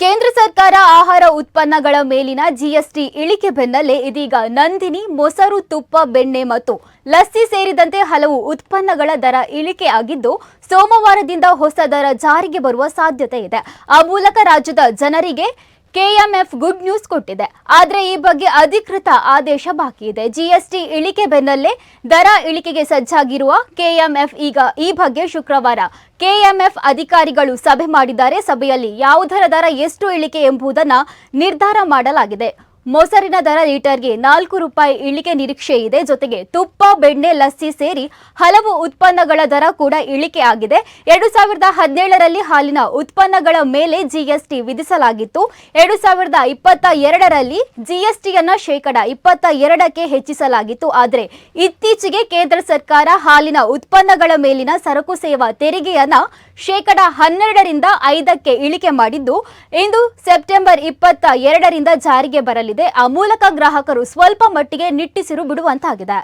ಕೇಂದ್ರ ಸರ್ಕಾರ ಆಹಾರ ಉತ್ಪನ್ನಗಳ ಮೇಲಿನ ಜಿಎಸ್ಟಿ ಇಳಿಕೆ ಬೆನ್ನಲ್ಲೇ ಇದೀಗ ನಂದಿನಿ, ಮೊಸರು, ತುಪ್ಪ, ಬೆಣ್ಣೆ ಮತ್ತು ಲಸ್ಸಿ ಸೇರಿದಂತೆ ಹಲವು ಉತ್ಪನ್ನಗಳ ದರ ಇಳಿಕೆ ಆಗಿದ್ದು ಸೋಮವಾರದಿಂದ ಹೊಸ ದರ ಜಾರಿಗೆ ಬರುವ ಸಾಧ್ಯತೆ ಇದೆ. ಆ ಮೂಲಕ ರಾಜ್ಯದ ಜನರಿಗೆ ಕೆಎಂಎಫ್ ಗುಡ್ ನ್ಯೂಸ್ ಕೊಟ್ಟಿದೆ. ಆದರೆ ಈ ಬಗ್ಗೆ ಅಧಿಕೃತ ಆದೇಶ ಬಾಕಿ ಇದೆ. ಜಿಎಸ್ಟಿ ಇಳಿಕೆ ಬೆನ್ನಲ್ಲೇ ದರ ಇಳಿಕೆಗೆ ಸಜ್ಜಾಗಿರುವ ಕೆಎಂಎಫ್ ಈಗ ಈ ಬಗ್ಗೆ ಶುಕ್ರವಾರ ಕೆಎಂಎಫ್ ಅಧಿಕಾರಿಗಳು ಸಭೆ ಮಾಡಿದ್ದಾರೆ. ಸಭೆಯಲ್ಲಿ ಯಾವುದರ ದರ ಎಷ್ಟು ಇಳಿಕೆ ಎಂಬುದನ್ನು ನಿರ್ಧಾರ ಮಾಡಲಾಗಿದೆ. ಮೊಸರಿನ ದರ ಲೀಟರ್ಗೆ ನಾಲ್ಕು ರೂಪಾಯಿ ಇಳಿಕೆ ನಿರೀಕ್ಷೆ ಇದೆ. ಜೊತೆಗೆ ತುಪ್ಪ, ಬೆಣ್ಣೆ, ಲಸ್ಸಿ ಸೇರಿ ಹಲವು ಉತ್ಪನ್ನಗಳ ದರ ಕೂಡ ಇಳಿಕೆ ಆಗಿದೆ. ಎರಡು ಸಾವಿರದ ಹದಿನೇಳರಲ್ಲಿ ಹಾಲಿನ ಉತ್ಪನ್ನಗಳ ಮೇಲೆ ಜಿಎಸ್ಟಿ ವಿಧಿಸಲಾಗಿತ್ತು. ಎರಡು ಸಾವಿರದ ಇಪ್ಪತ್ತ ಎರಡರಲ್ಲಿ ಜಿಎಸ್ಟಿಯನ್ನು ಶೇಕಡ ಇಪ್ಪತ್ತ ಎರಡಕ್ಕೆ ಹೆಚ್ಚಿಸಲಾಗಿತ್ತು. ಆದರೆ ಇತ್ತೀಚೆಗೆ ಕೇಂದ್ರ ಸರ್ಕಾರ ಹಾಲಿನ ಉತ್ಪನ್ನಗಳ ಮೇಲಿನ ಸರಕು ಸೇವಾ ತೆರಿಗೆಯನ್ನ ಶೇಕಡ ಹನ್ನೆರಡರಿಂದ ಐದಕ್ಕೆ ಇಳಿಕೆ ಮಾಡಿದ್ದು. ಇಂದು ಸೆಪ್ಟೆಂಬರ್ ಇಪ್ಪತ್ತ ಎರಡರಿಂದ ಜಾರಿಗೆ ಬರಲಿದೆ. ಇದೆ ಆ ಮೂಲಕ ಗ್ರಾಹಕರು ಸ್ವಲ್ಪ ಮಟ್ಟಿಗೆ ನಿಟ್ಟಿಸಿರು ಬಿಡುವಂತಾಗಿದೆ.